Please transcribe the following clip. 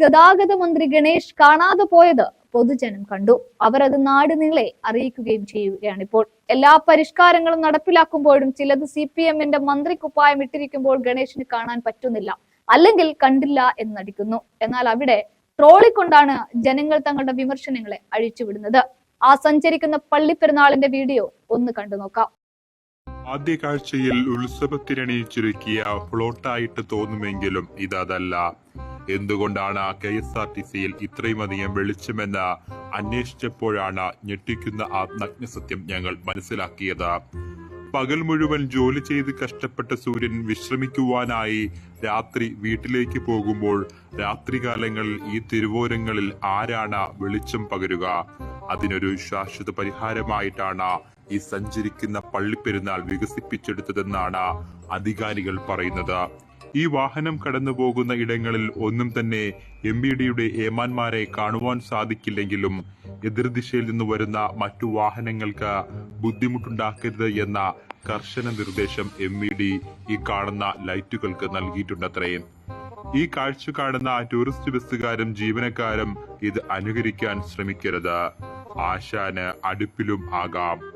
ഗതാഗത മന്ത്രി ഗണേഷ് കാണാതെ പോയത് പൊതുജനം കണ്ടു. അവർ അത് നാട് നീളെ അറിയിക്കുകയും ചെയ്യുകയാണ് ഇപ്പോൾ. എല്ലാ പരിഷ്കാരങ്ങളും നടപ്പിലാക്കുമ്പോഴും ചിലത് സി പി എമ്മിന്റെ മന്ത്രി കുപ്പായം ഇട്ടിരിക്കുമ്പോൾ ഗണേഷിന് കാണാൻ പറ്റുന്നില്ല. അല്ലെങ്കിൽ കണ്ടില്ല എന്ന് നടിക്കുന്നു എന്നാൽ അവിടെ ട്രോളിക്കൊണ്ടാണ് ജനങ്ങൾ തങ്ങളുടെ വിമർശനങ്ങളെ അഴിച്ചുവിടുന്നത്. ആ സഞ്ചരിക്കുന്ന പള്ളിപ്പെരുന്നാളിന്റെ വീഡിയോ ഒന്ന് കണ്ടു നോക്കാം. ആദ്യ കാഴ്ചയിൽ ഉത്സവത്തിനണിയിച്ചിരിക്കിയ ഫ്ലോട്ടായിട്ട് തോന്നുമെങ്കിലും ഇതല്ല എന്തുകൊണ്ടാണ് കെ എസ് ആർ ടി സിയിൽ ഇത്രയുമധികം വെളിച്ചമെന്ന് അന്വേഷിച്ചപ്പോഴാണ് ഞെട്ടിക്കുന്ന ആ നഗ്നസത്യം ഞങ്ങൾ മനസ്സിലാക്കിയത്? പകൽ മുഴുവൻ ജോലി ചെയ്ത് കഷ്ടപ്പെട്ട സൂര്യൻ വിശ്രമിക്കുവാനായി രാത്രി വീട്ടിലേക്ക് പോകുമ്പോൾ രാത്രികാലങ്ങളിൽ ഈ തിരുവോരങ്ങളിൽ ആരാണ് വെളിച്ചം പകരുക? അതിനൊരു ശാശ്വത പരിഹാരമായിട്ടാണ് ഈ സഞ്ചരിക്കുന്ന പള്ളിപ്പെരുന്നാൾ വികസിപ്പിച്ചെടുത്തതെന്നാണ് അധികാരികൾ പറയുന്നത്. ഈ വാഹനം കടന്നു പോകുന്ന ഇടങ്ങളിൽ ഒന്നും തന്നെ എം ബി ഡിയുടെ ഏമാന്മാരെ കാണുവാൻ സാധിക്കില്ലെങ്കിലും എതിർദിശയിൽ നിന്ന് വരുന്ന മറ്റു വാഹനങ്ങൾക്ക് ബുദ്ധിമുട്ടുണ്ടാക്കരുത് എന്ന കർശന നിർദ്ദേശം എം വി ഡി ഈ കാണുന്ന ലൈറ്റുകൾക്ക് നൽകിയിട്ടുണ്ടത്രേ. ഈ കാഴ്ച കാണുന്ന ടൂറിസ്റ്റ് ബസ്സുകാരും ജീവനക്കാരും ഇത് അനുകരിക്കാൻ ശ്രമിക്കരുത്. ആശാന് അടുപ്പിലും ആകാം.